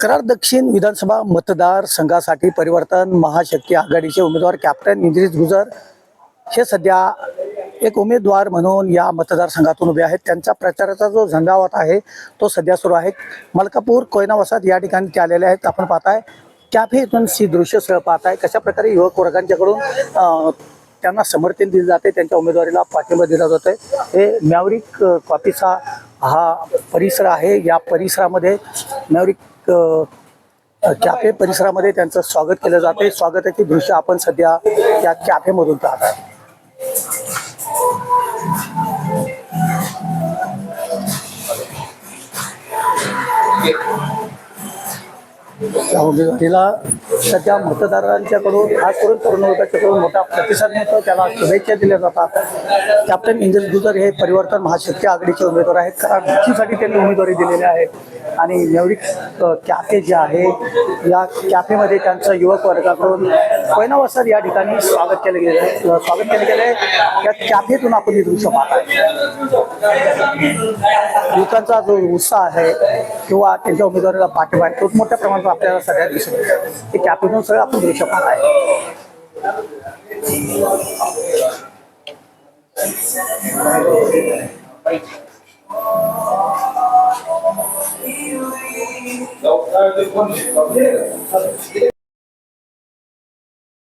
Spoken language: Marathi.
तक्रार दक्षिण विधानसभा मतदारसंघासाठी परिवर्तन महाशक्ती आघाडीचे उमेदवार कॅप्टन इंद्रिज गुजर हे सध्या एक उमेदवार म्हणून या मतदारसंघातून उभे आहेत. त्यांचा प्रचाराचा जो झंझावात आहे तो सध्या सुरू आहे. मलकापूर कोयना वसाहत या ठिकाणी ते आलेले आहेत. आपण पाहताय कॅफे इथून सी दृश्य सगळं पाहताय. कशा प्रकारे युवक वर्गांच्याकडून त्यांना समर्थन दिले जाते त्यांच्या उमेदवारीला पाठिंबा दिला जातोय. हे मॅवरिक कॉपीचा कॉफीचा हा परिसर आहे. या परिसरामध्ये मॅवरिक कॅफे परिसरामध्ये त्यांचं स्वागत केलं जाते. स्वागताची दृश्य आपण सध्या या कॅफेमधून पाहत आहे त्या उमेदवारीला सध्या मतदारांच्याकडून खास करून तरुण वर्गाच्याकडून मोठा प्रतिसाद मिळतो. त्याला शुभेच्छा दिल्या जातात. कॅप्टन इंद्रज गुजर हे परिवर्तन महाशक्ती आघाडीचे उमेदवार आहेत. कारण नक्कीसाठी त्यांनी उमेदवारी दिलेली आहे. आणि एवढी कॅफे जे आहे या कॅफेमध्ये त्यांचं युवक वर्गाकडून कोयना वसार या ठिकाणी स्वागत केलं गेलं आहे. स्वागत केलं गेलं आहे. या कॅफेतून आपण हे दृश्य पाहताय युवकांचा जो उत्साह आहे किंवा त्यांच्या उमेदवारीला पाठिंबा आहे तो मोठ्या प्रमाणात आपल्याला सगळ्यात दिसून येतो ते कॅफेतून सगळं आपण दृश्य पाहत आहे